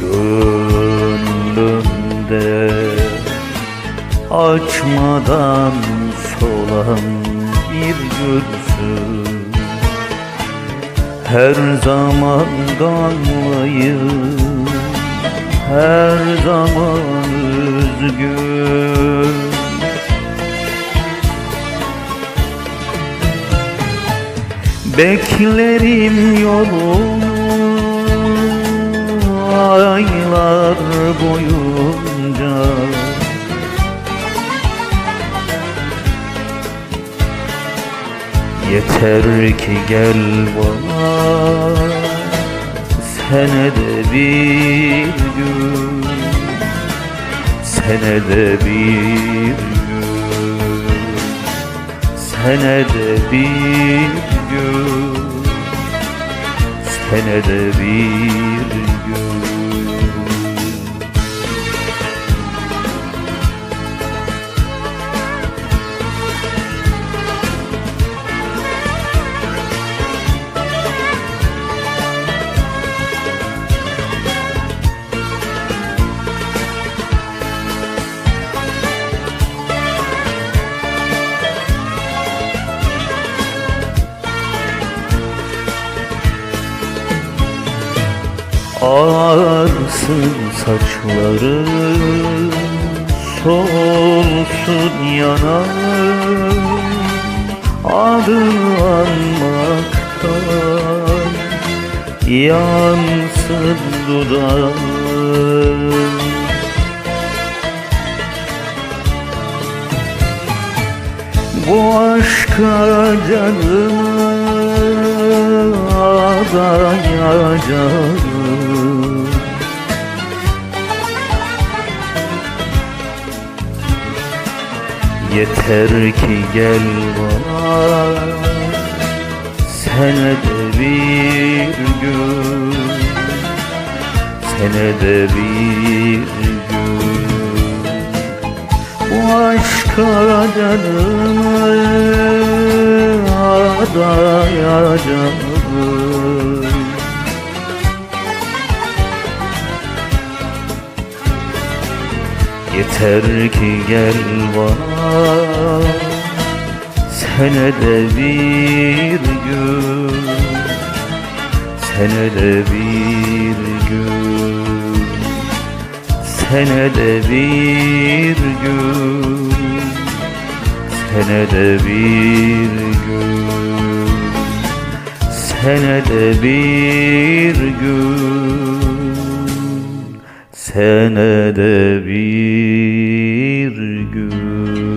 gülde Açmadan solan bir gülsün Her zaman gamlıyım Her zaman üzgün Beklerim yolunu aylar boyunca. Yeter ki gel bana senede bir gün. Senede bir gün. Senede bir gün. Senede bir gün Ağarsın saçları Solsun yanağım Adını anmaktan Yansın dudağım Bu aşka canımı adayacağım Yeter ki gel bana. Senede bir gün. Senede bir gün. Bu aşka canımı adayacağım Yeter ki gel bana. Senede bir gün. Senede bir gün. Senede bir gün. Senede bir gün. Senede bir gün senede bir gün.